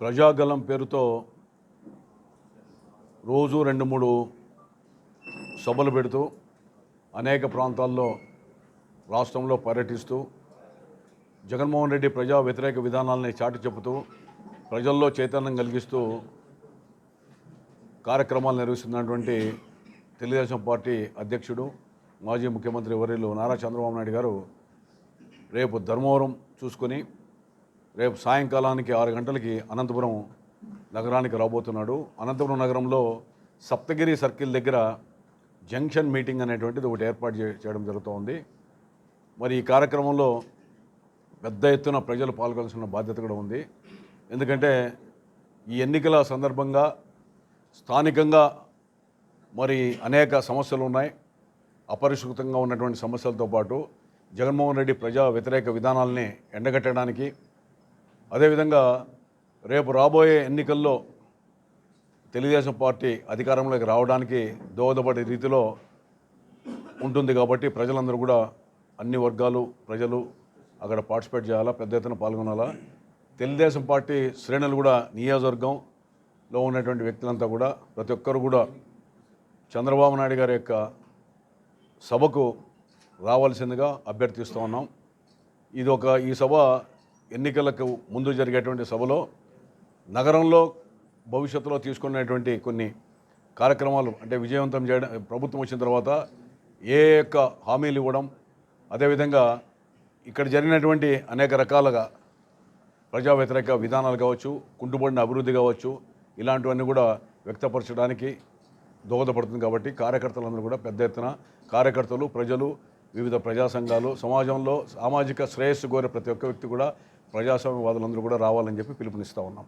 ప్రజాగలం పేరుతో రోజు రెండు మూడు సభలు పెడుతూ అనేక ప్రాంతాల్లో రాష్ట్రంలో పర్యటిస్తూ జగన్మోహన్ రెడ్డి ప్రజా వ్యతిరేక విధానాలని చాటి చెబుతూ ప్రజల్లో చైతన్యం కలిగిస్తూ కార్యక్రమాలు నిర్వహిస్తున్నటువంటి తెలుగుదేశం పార్టీ అధ్యక్షుడు మాజీ ముఖ్యమంత్రి వర్యులు నారా చంద్రబాబు నాయుడు గారు రేపు ధర్మవరం చూసుకొని రేపు సాయంకాలానికి ఆరు గంటలకి అనంతపురం నగరానికి రాబోతున్నాడు. అనంతపురం నగరంలో సప్తగిరి సర్కిల్ దగ్గర జంక్షన్ మీటింగ్ అనేటువంటిది ఒకటి ఏర్పాటు చేయడం జరుగుతోంది. మరి ఈ కార్యక్రమంలో పెద్ద ఎత్తున ప్రజలు పాల్గొనాల్సిన బాధ్యత కూడా ఉంది. ఎందుకంటే ఈ ఎన్నికల సందర్భంగా స్థానికంగా మరి అనేక సమస్యలు ఉన్నాయి. అపరిష్కృతంగా ఉన్నటువంటి సమస్యలతో పాటు జగన్మోహన్ రెడ్డి ప్రజా వ్యతిరేక విధానాల్ని ఎండగట్టడానికి అదేవిధంగా రేపు రాబోయే ఎన్నికల్లో తెలుగుదేశం పార్టీ అధికారంలోకి రావడానికి దోహదపడే రీతిలో ఉంటుంది కాబట్టి ప్రజలందరూ కూడా అన్ని వర్గాలు ప్రజలు అక్కడ పార్టిసిపేట్ చేయాలా పెద్ద ఎత్తున పాల్గొనాలా? తెలుగుదేశం పార్టీ శ్రేణులు కూడా నియోజకవర్గంలో ఉన్నటువంటి వ్యక్తులంతా కూడా ప్రతి ఒక్కరు కూడా చంద్రబాబు నాయుడు గారి యొక్క సభకు రావాల్సిందిగా అభ్యర్థిస్తూ ఉన్నాం. ఇది ఒక ఈ సభ ఎన్నికలకు ముందు జరిగేటువంటి సభలో నగరంలో భవిష్యత్తులో తీసుకునేటువంటి కొన్ని కార్యక్రమాలు అంటే విజయవంతం చేయడం ప్రభుత్వం వచ్చిన తర్వాత ఏ యొక్క హామీలు ఇవ్వడం అదేవిధంగా ఇక్కడ జరిగినటువంటి అనేక రకాలుగా ప్రజా వ్యతిరేక విధానాలు కావచ్చు కుంటుపడిన అభివృద్ధి కావచ్చు ఇలాంటివన్నీ కూడా వ్యక్తపరచడానికి దోహదపడుతుంది కాబట్టి కార్యకర్తలందరూ కూడా పెద్ద ఎత్తున కార్యకర్తలు ప్రజలు వివిధ ప్రజా సంఘాలు సమాజంలో సామాజిక శ్రేయస్సు కోరే ప్రతి ఒక్క వ్యక్తి కూడా ప్రజాస్వామ్యవాదులందరూ కూడా రావాలని చెప్పి పిలుపునిస్తూ ఉన్నాం.